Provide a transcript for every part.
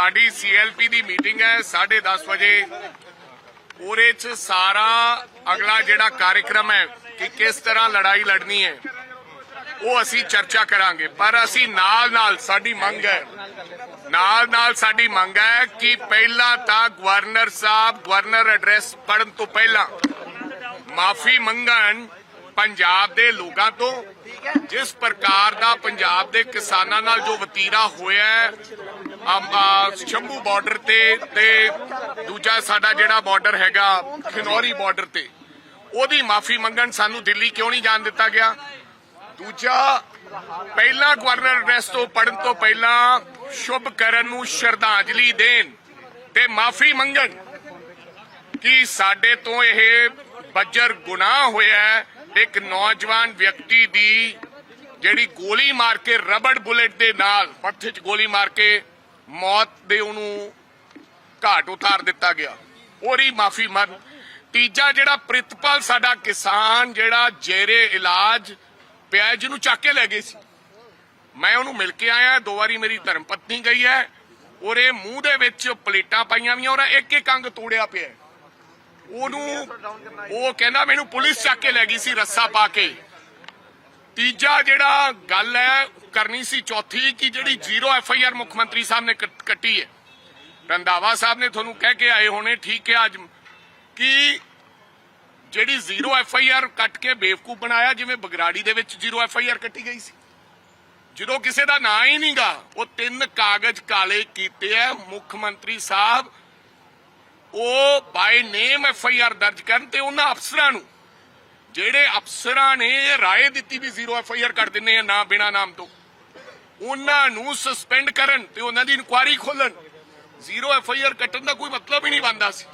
ਸਾਡੀ ਸੀਐਲਪੀ ਦੀ ਮੀਟਿੰਗ ਹੈ 10:30 ਵਜੇ। ਉਹਦੇ 'ਚ ਸਾਰਾ ਅਗਲਾ ਜਿਹੜਾ ਕਾਰਜਕ੍ਰਮ ਹੈ ਕਿ ਕਿਸ ਤਰ੍ਹਾਂ ਲੜਾਈ ਲੜਨੀ ਹੈ, ਉਹ ਅਸੀਂ ਚਰਚਾ ਕਰਾਂਗੇ। ਪਰ ਅਸੀਂ ਨਾਲ ਨਾਲ ਸਾਡੀ ਮੰਗ ਹੈ, ਨਾਲ ਨਾਲ ਸਾਡੀ ਮੰਗ ਹੈ ਕਿ ਪਹਿਲਾਂ ਤਾਂ ਗਵਰਨਰ ਸਾਹਿਬ, ਗਵਰਨਰ ਐਡਰੈਸ ਪੜਨ ਤੋਂ ਪਹਿਲਾਂ ਮਾਫੀ ਮੰਗਣ ਪੰਜਾਬ ਦੇ ਲੋਕਾਂ ਤੋਂ ਜਿਸ ਪ੍ਰਕਾਰ ਦਾ ਪੰਜਾਬ ਦੇ ਕਿਸਾਨਾਂ ਨਾਲ ਜੋ ਵਤੀਰਾ ਹੋਇਆ ਹੈ ਸ਼ੰਭੂ ਬਾਰਡਰ ਤੇ ਤੇ ਦੂਜਾ ਸਾਡਾ ਜਿਹੜਾ ਬਾਰਡਰ ਹੈਗਾ ਖਨੌਰੀ ਬਾਰਡਰ ਤੇ ਉਹਦੀ ਮਾਫੀ ਮੰਗਣ ਸਾਨੂੰ ਦਿੱਲੀ ਕਿਉਂ ਨਹੀਂ ਜਾਣ ਦਿੱਤਾ ਗਿਆ? ਦੂਜਾ ਪਹਿਲਾ ਗਵਰਨਰ ਐਡਰੈਸ ਤੋਂ ਪੜਨ ਤੋਂ ਪਹਿਲਾਂ ਸ਼ੁਭ ਕਰਨ ਨੂੰ ਸ਼ਰਧਾਂਜਲੀ ਦੇਣ ਤੇ ਮਾਫੀ ਮੰਗਣ ਕਿ ਸਾਡੇ ਤੋਂ ਇਹ ਬੱਜਰ ਗੁਨਾਹ ਹੋਇਆ ਹੈ ਇੱਕ ਨੌਜਵਾਨ ਵਿਅਕਤੀ ਦੀ ਜਿਹੜੀ ਗੋਲੀ ਮਾਰ ਕੇ ਰਬੜ ਬੁਲੇਟ ਦੇ ਨਾਲ ਮੱਥੇ 'ਚ ਗੋਲੀ ਮਾਰ ਕੇ ਮੌਤ ਦੇ ਉਹਨੂੰ ਘਾਟ ਉਤਾਰ ਦਿੱਤਾ ਗਿਆ। ਉਹਦੀ ਮਾਫੀ ਮੰਗ। ਤੀਜਾ ਜਿਹੜਾ ਪ੍ਰਿਤਪਾਲ ਸਾਡਾ ਕਿਸਾਨ ਜਿਹੜਾ ਜੇਰੇ ਇਲਾਜ ਪਿਆ ਜਿਹਨੂੰ ਚੱਕ ਕੇ ਲੈ ਗਏ ਸੀ। ਮੈਂ ਉਹਨੂੰ ਮਿਲ ਕੇ ਆਇਆ, ਦੋ ਵਾਰੀ ਮੇਰੀ ਧਰਮ ਪਤਨੀ ਗਈ ਹੈ। ਉਹਦੇ ਮੂੰਹ ਦੇ ਵਿੱਚ ਪਲੇਟਾਂ ਪਾਈਆਂ ਵੀਆਂ ਔਰ ਇੱਕ ਇੱਕ ਅੰਗ ਤੋੜਿਆ ਪਿਆ ਉਹਨੂੰ ਉਹ ਕਹਿੰਦਾ ਮੈਨੂੰ ਪੁਲਿਸ ਚੱਕ ਕੇ ਲੈ ਗਈ ਸੀ ਰੱਸਾ ਪਾ ਕੇ। ਤੀਜਾ ਜਿਹੜਾ ਗੱਲ ਹੈ, ਕਰਨੀ ਸੀ ਚੌਥੀ ਕਿ ਜਿਹੜੀ ਜ਼ੀਰੋ ਐਫ ਆਈ ਆਰ ਮੁੱਖ ਮੰਤਰੀ ਸਾਹਿਬ ਨੇ ਕੱਟੀ ਹੈ। ਰੰਦਾਵਾ ਸਾਹਿਬ ਨੇ ਤੁਹਾਨੂੰ ਕਹਿ ਕੇ ਆਏ ਹੋਣੇ, ਠੀਕ ਹੈ ਅੱਜ। ਕਿ ਜਿਹੜੀ ਜ਼ੀਰੋ ਐਫ ਆਈ ਆਰ ਕੱਟ ਕੇ ਬੇਵਕੂਫ ਬਣਾਇਆ, ਜਿਵੇਂ ਬਗਰਾੜੀ ਦੇ ਵਿੱਚ ਜ਼ੀਰੋ ਐਫ ਆਈ ਆਰ ਕੱਟੀ ਗਈ ਸੀ। ਜਦੋਂ ਕਿਸੇ ਦਾ ਨਾਂ ਹੀ ਨਹੀਂਗਾ ਉਹ ਤਿੰਨ ਕਾਗਜ਼ ਕਾਲੇ ਕੀਤੇ ਆ ਮੁੱਖ ਮੰਤਰੀ ਸਾਹਿਬ ਉਹ ਬਾਈ ਨੇਮ ਐਫ ਆਈ ਆਰ ਦਰਜ ਕਰਨ ਤੇ ਉਹਨਾਂ ਅਫਸਰਾਂ ਨੂੰ ਜਿਹੜੇ ਅਫਸਰਾਂ ਨੇ ਇਹ ਰਾਏ ਦਿੱਤੀ ਵੀ ਜ਼ੀਰੋ ਐਫ ਆਈ ਆਰ ਕਰ ਦਿੰਨੇ ਆ ਨਾ ਬਿਨਾ ਨਾਮ ਤੋਂ ਉਹਨਾਂ ਨੂੰ ਸਸਪੈਂਡ ਕਰਨ ਤੇ ਉਹਨਾਂ ਦੀ ਇਨਕੁਆਇਰੀ ਖੋਲਣ ਜ਼ੀਰੋ ਐਫ ਆਈ ਆਰ ਕੱਟਣ ਦਾ ਕੋਈ ਮਤਲਬ ਹੀ ਨਹੀਂ ਬਣਦਾ ਸੀ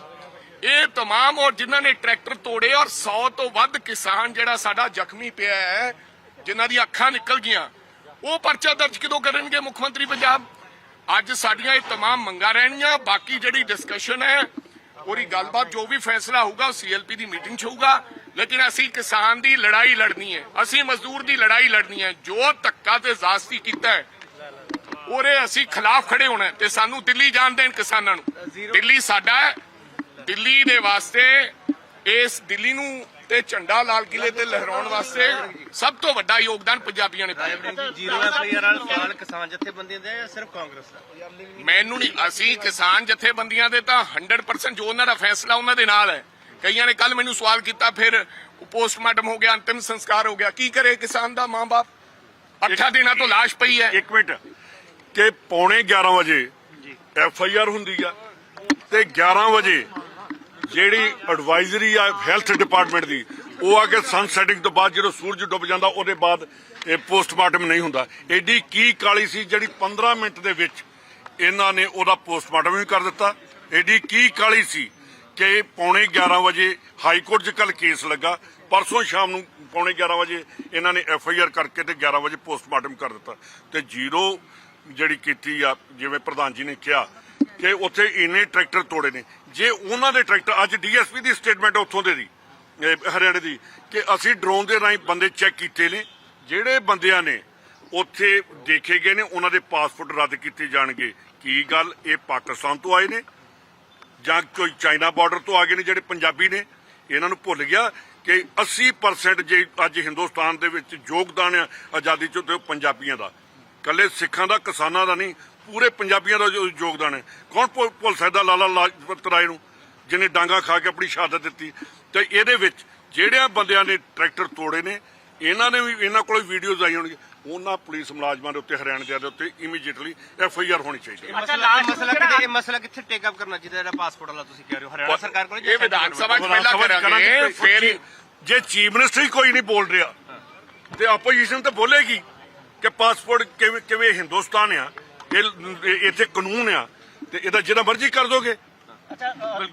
ਇਹ तमाम ਔਰ ਜਿਨ੍ਹਾਂ ਨੇ ਟਰੈਕਟਰ ਤੋੜੇ ਔਰ 100 ਤੋਂ ਵੱਧ ਕਿਸਾਨ ਜਿਹੜਾ ਸਾਡਾ ਜ਼ਖਮੀ ਪਿਆ ਹੈ ਜਿਨ੍ਹਾਂ ਦੀ ਅੱਖਾਂ ਨਿਕਲ ਗਈਆਂ ਉਹ ਪਰਚਾ ਦਰਜ ਕਿਦੋਂ ਕਰਨਗੇ ਮੁੱਖ ਮੰਤਰੀ ਪੰਜਾਬ ਅੱਜ ਸਾਡੀਆਂ ਇਹ तमाम ਮੰਗਾਂ ਰਹਿਣੀਆਂ ਬਾਕੀ ਜਿਹੜੀ ਡਿਸਕਸ਼ਨ ਹੈ ਉਹਦੀ ਗੱਲਬਾਤ ਜੋ ਵੀ ਫੈਸਲਾ ਹੋਊਗਾ ਉਹ ਸੀਐਲਪੀ ਦੀ ਮੀਟਿੰਗ 'ਚ ਹੋਊਗਾ। ਲੇਕਿਨ ਅਸੀਂ ਕਿਸਾਨ ਦੀ ਲੜਾਈ ਲੜਨੀ ਹੈ। ਅਸੀਂ ਮਜ਼ਦੂਰ ਦੀ ਲੜਾਈ ਲੜਨੀ ਹੈ। ਜੋ ਧੱਕਾ ਤੇ ਜ਼ਾਸਤੀ ਕੀਤਾ ਹੈ, ਉਹਦੇ ਅਸੀਂ ਖਿਲਾਫ ਖੜੇ ਹੋਣਾ ਤੇ ਸਾਨੂੰ ਦਿੱਲੀ ਜਾਣ ਦੇਣ ਕਿਸਾਨਾਂ ਨੂੰ। ਦਿੱਲੀ ਸਾਡਾ ਹੈ। ਦਿੱਲੀ ਦੇ ਵਾਸਤੇ ਇਸ ਦਿੱਲੀ ਨੂੰ ਤੇ ਝੰਡਾ ਲਾਲ ਕਿਲੇ ਤੇ ਲਹਿਰਾਉਣ ਵਾਸਤੇ ਸਭ ਤੋਂ ਵੱਡਾ ਯੋਗਦਾਨ ਪੰਜਾਬੀਆਂ ਨੇ ਪਾਇਆ। ਜੀਰੋ ਐਫਆਈਆਰ ਵਾਲਾ ਸਵਾਲ ਕਿਸਾਨ ਜਥੇਬੰਦੀਆਂ ਦਾ ਜਾਂ ਸਿਰਫ ਕਾਂਗਰਸ ਦਾ? ਮੈਨੂੰ ਨਹੀਂ ਅਸੀਂ ਕਿਸਾਨ ਜਥੇਬੰਦੀਆਂ ਦੇ ਤਾਂ 100% ਜੋ ਉਹਨਾਂ ਦਾ ਫੈਸਲਾ ਉਹਨਾਂ ਦੇ ਨਾਲ ਹੈ। ਕਈਆਂ ਨੇ ਕੱਲ ਮੈਨੂੰ ਸਵਾਲ ਕੀਤਾ ਫਿਰ ਪੋਸਟਮਾਰਟਮ ਹੋ ਗਿਆ ਅੰਤਿਮ ਸੰਸਕਾਰ ਹੋ ਗਿਆ। ਕੀ ਕਰੇ ਕਿਸਾਨ ਦਾ ਮਾਂ-ਬਾਪ? ਅੱਠਾਂ ਦਿਨਾਂ ਤੋਂ ਲਾਸ਼ ਪਈ ਹੈ। ਇੱਕ ਮਿੰਟ। ਕਿ ਪੌਣੇ 11 ਵਜੇ ਐਫ ਆਈ ਆਰ ਹੁੰਦੀ ਆ ਤੇ 11 ਵਜੇ ਜਿਹੜੀ ਐਡਵਾਈਜ਼ਰੀ ਆ ਹੈਲਥ ਡਿਪਾਰਟਮੈਂਟ ਦੀ, ਉਹ ਆ ਕੇ ਸਨ ਸੈਟਿੰਗ ਤੋਂ ਬਾਅਦ ਜਦੋਂ ਸੂਰਜ ਡੁੱਬ ਜਾਂਦਾ, ਉਹਦੇ ਬਾਅਦ ਇਹ ਪੋਸਟਮਾਰਟਮ ਨਹੀਂ ਹੁੰਦਾ। ਐਡੀ ਕੀ ਕਾਲੀ ਸੀ ਜਿਹੜੀ 15 ਮਿੰਟ ਦੇ ਵਿੱਚ ਇਹਨਾਂ ਨੇ ਉਹਦਾ ਪੋਸਟਮਾਰਟਮ ਵੀ ਕਰ ਦਿੱਤਾ। ਐਡੀ ਕੀ ਕਾਲੀ ਸੀ ਕਿ ਪੌਣੇ 11 ਵਜੇ ਹਾਈ ਕੋਰਟ 'ਚ ਕੱਲ ਕੇਸ ਲੱਗਾ। ਪਰਸੋਂ ਸ਼ਾਮ ਨੂੰ ਪੌਣੇ 11 ਵਜੇ ਇਹਨਾਂ ਨੇ ਐਫ ਆਈ ਆਰ ਕਰਕੇ ਤੇ 11 ਵਜੇ ਪੋਸਟਮਾਰਟਮ ਕਰ ਦਿੱਤਾ। ਤੇ ਜ਼ੀਰੋ ਜਿਹੜੀ ਕੀਤੀ ਆ, ਜਿਵੇਂ ਪ੍ਰਧਾਨ ਜੀ ਨੇ ਕਿਹਾ ਕਿ ਉੱਥੇ ਇੰਨੇ ਟਰੈਕਟਰ ਤੋੜੇ ਨੇ। ਜੇ ਉਹਨਾਂ ਦੇ ਟਰੈਕਟਰ, ਅੱਜ ਡੀਐਸਪੀ ਦੀ ਸਟੇਟਮੈਂਟ ਉੱਥੋਂ ਦੇ ਦੀ ਹਰਿਆਣੇ ਦੀ, ਕਿ ਅਸੀਂ ਡਰੋਨ ਦੇ ਰਾਹੀਂ ਬੰਦੇ ਚੈੱਕ ਕੀਤੇ ਨੇ। ਜਿਹੜੇ ਬੰਦਿਆਂ ਨੇ ਉੱਥੇ ਦੇਖੇ ਗਏ ਨੇ, ਉਹਨਾਂ ਦੇ ਪਾਸਪੋਰਟ ਰੱਦ ਕੀਤੇ ਜਾਣਗੇ। ਕੀ ਗੱਲ? ਇਹ ਪਾਕਿਸਤਾਨ ਤੋਂ ਆਏ ਨੇ ਜਾਂ ਕੋਈ ਚਾਈਨਾ ਬਾਰਡਰ ਤੋਂ ਆ ਗਏ ਨੇ ਜਿਹੜੇ ਪੰਜਾਬੀ ਨੇ? ਇਹਨਾਂ ਨੂੰ ਭੁੱਲ ਗਿਆ ਕਿ 80% ਜੇ ਅੱਜ ਹਿੰਦੁਸਤਾਨ ਦੇ ਵਿੱਚ ਯੋਗਦਾਨ ਆ ਆਜ਼ਾਦੀ ਚ, ਤੇ ਉਹ ਪੰਜਾਬੀਆਂ ਦਾ। ਕੱਲੇ ਸਿੱਖਾਂ ਦਾ, ਕਿਸਾਨਾਂ ਦਾ ਨਹੀਂ ਪੂਰੇ ਪੰਜਾਬੀਆਂ ਦਾ ਜੋ ਯੋਗਦਾਨ ਹੈ। ਕੌਣ ਭੁੱਲ ਸਕਦਾ ਲਾਲਾ ਲਾਜਪਤ ਰਾਏ ਨੂੰ ਜਿਹਨੇ ਡਾਂਗਾ ਖਾ ਕੇ ਆਪਣੀ ਸ਼ਹਾਦਤ ਦਿੱਤੀ। ਤੇ ਇਹਦੇ ਵਿੱਚ ਜਿਹੜਿਆਂ ਬੰਦਿਆਂ ਨੇ ਟਰੈਕਟਰ ਤੋੜੇ ਨੇ ਇਹਨਾਂ ਨੇ ਵੀ ਇਹਨਾਂ ਕੋਲ ਵੀਡੀਓਜ਼ ਆਈ ਹੋਣਗੀਆਂ। ਉਹਨਾਂ ਪੁਲਿਸ ਮੁਲਾਜ਼ਮਾਂ ਦੇ ਉੱਤੇ ਹਰਿਆਣੇ ਦੇ ਉੱਤੇ ਇਮੀਡੀਏਟਲੀ ਐਫ ਆਈ ਆਰ ਹੋਣੀ ਚਾਹੀਦੀ ਹੈ। ਮਸਲਾ ਮਸਲਾ ਕਿਤੇ ਇਹ ਮਸਲਾ ਕਿੱਥੇ ਟੇਕ ਅਪ ਕਰਨਾ ਚਾਹੀਦਾ ਜਿਹੜਾ ਪਾਸਪੋਰਟ ਵਾਲਾ ਤੁਸੀਂ ਕਹਿ ਰਹੇ ਹੋ? ਹਰਿਆਣਾ ਸਰਕਾਰ ਕੋਲ ਇਹ ਵਿਧਾਨ ਸਭਾ 'ਚ ਵਿਧਾਨ ਪਹਿਲਾਂ ਕਰਾਂਗੇ। ਫਿਰ ਜੇ- ਜੇ ਚੀਫ ਮਿਨਿਸਟਰ ਹੀ ਕੋਈ ਨਹੀਂ ਬੋਲ ਰਿਹਾ ਤੇ ਆਪੋਜੀਸ਼ਨ ਤਾਂ ਬੋਲੇਗੀ ਕਿ ਪਾਸਪੋਰਟ ਕਿਵੇਂ ਕਿਵੇਂ ਹਿੰਦੁਸਤਾਨ ਆ ਇਹ ਇੱਥੇ ਕਾਨੂੰਨ ਆ ਤੇ ਇਹਦਾ ਜਿਹੜਾ ਮਰਜ਼ੀ ਕਰ ਦੋਗੇ।